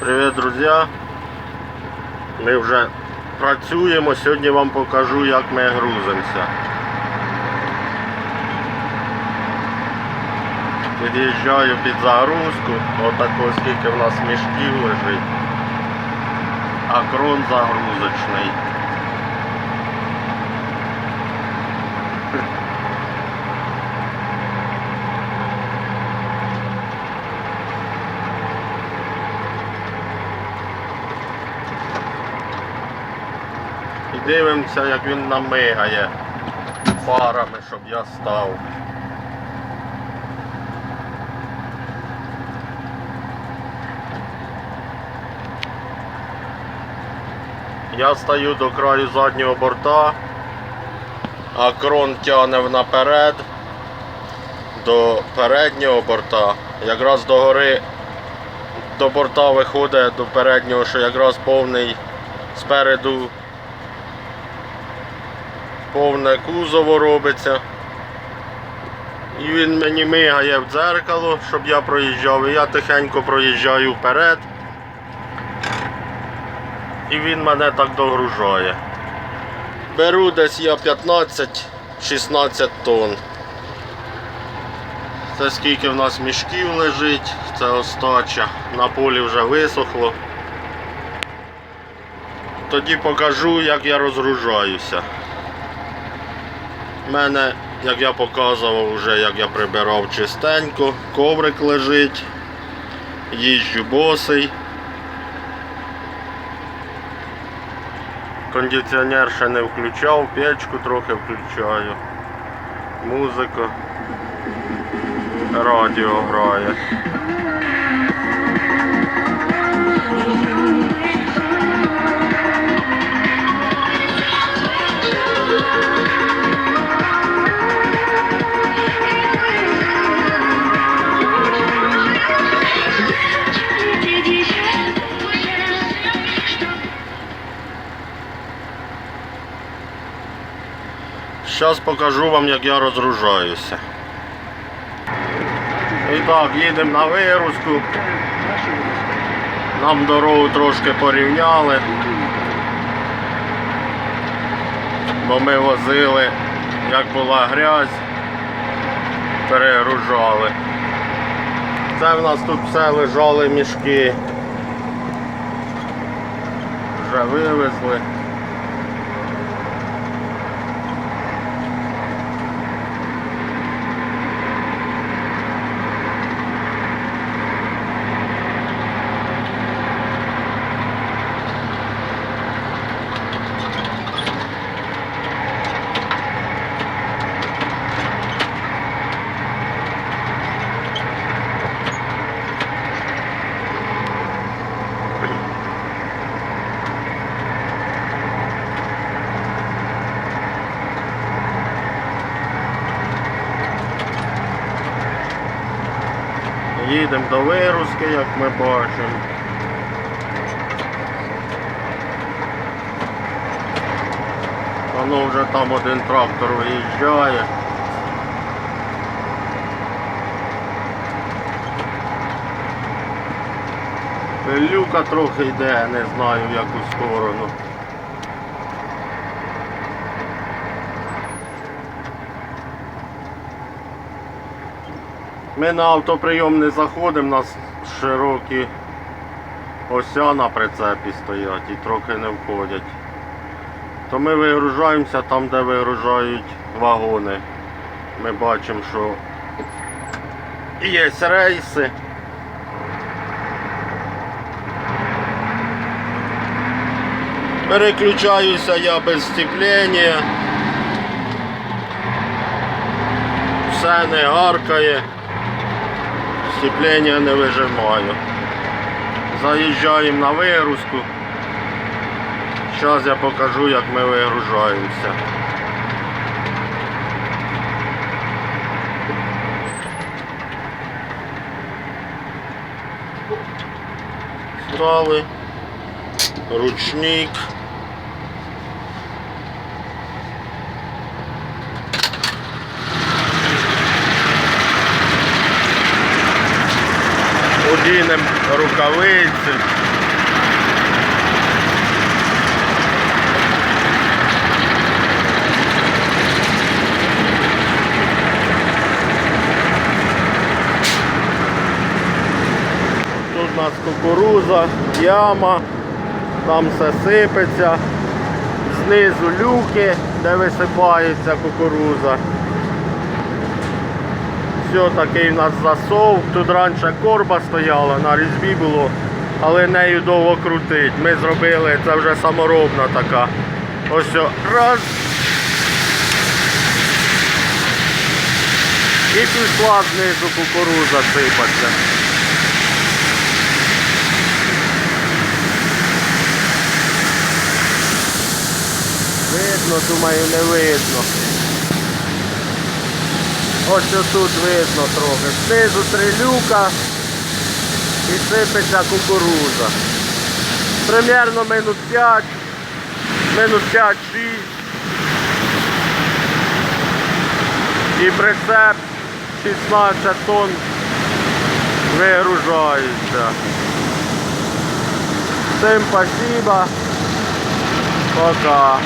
Привіт, друзі! Ми вже працюємо. Сьогодні вам покажу, як ми грузимося. Під'їжджаю під загрузку. Отако скільки в нас мішків лежить. А крон загрузочний. Дивимося, як він намигає фарами, щоб я став. Я стою до краю заднього борта, а крон тягне наперед до переднього борта. Якраз до гори до борта виходить до переднього, що якраз повний спереду повне кузово робиться. І він мені мигає в дзеркало, щоб я проїжджав. І я тихенько проїжджаю вперед. І він мене так догружає. Беру десь я 15-16 тонн. Це скільки в нас мішків лежить, це остача. На полі вже висохло. Тоді покажу, як я розгружаюся. У мене, як я показував, вже як я прибирав чистенько, коврик лежить, їжджу босий. Кондиціонер ще не включав, печку трохи включаю. Музика. Радіо грає. Зараз покажу вам, як я розгружаюся. І так, їдемо на вигрузку. Нам дорогу трошки порівняли. Бо ми возили, як була грязь, перегружали. Це в нас тут все лежали мішки. Вже вивезли. Їдемо до вирузки, як ми бачимо. Воно вже там один трактор виїжджає. Пилюка трохи йде, не знаю в яку сторону. Ми на автоприйом не заходимо, у нас широкі ося на прицепі стоять і трохи не входять. То ми вигружаємося там, де вигружають вагони. Ми бачимо, що є рейси. Переключаюся я без сцеплення. Все не гаркає. Сцеплення не вижимаю. Заїжджаємо на вигрузку. Зараз я покажу, як ми вигружаємося. Стали, ручник. Кинемо рукавиці. Тут у нас кукуруза, яма, там все сипеться, знизу люки, де висипається кукуруза. Все такий у нас засов. Тут раніше корба стояла, на різьбі було, але нею довго крутить. Ми зробили, це вже саморобна така. Ось раз. І пішла знизу кукуруза сипаться. Видно, думаю, не видно. Ось тут видно трохи. Знизу три люка і сипеться кукуруза. Примерно минут 5, минут 5-6. І прицеп 16 тонн вигружається. Всім спасибо. Пока.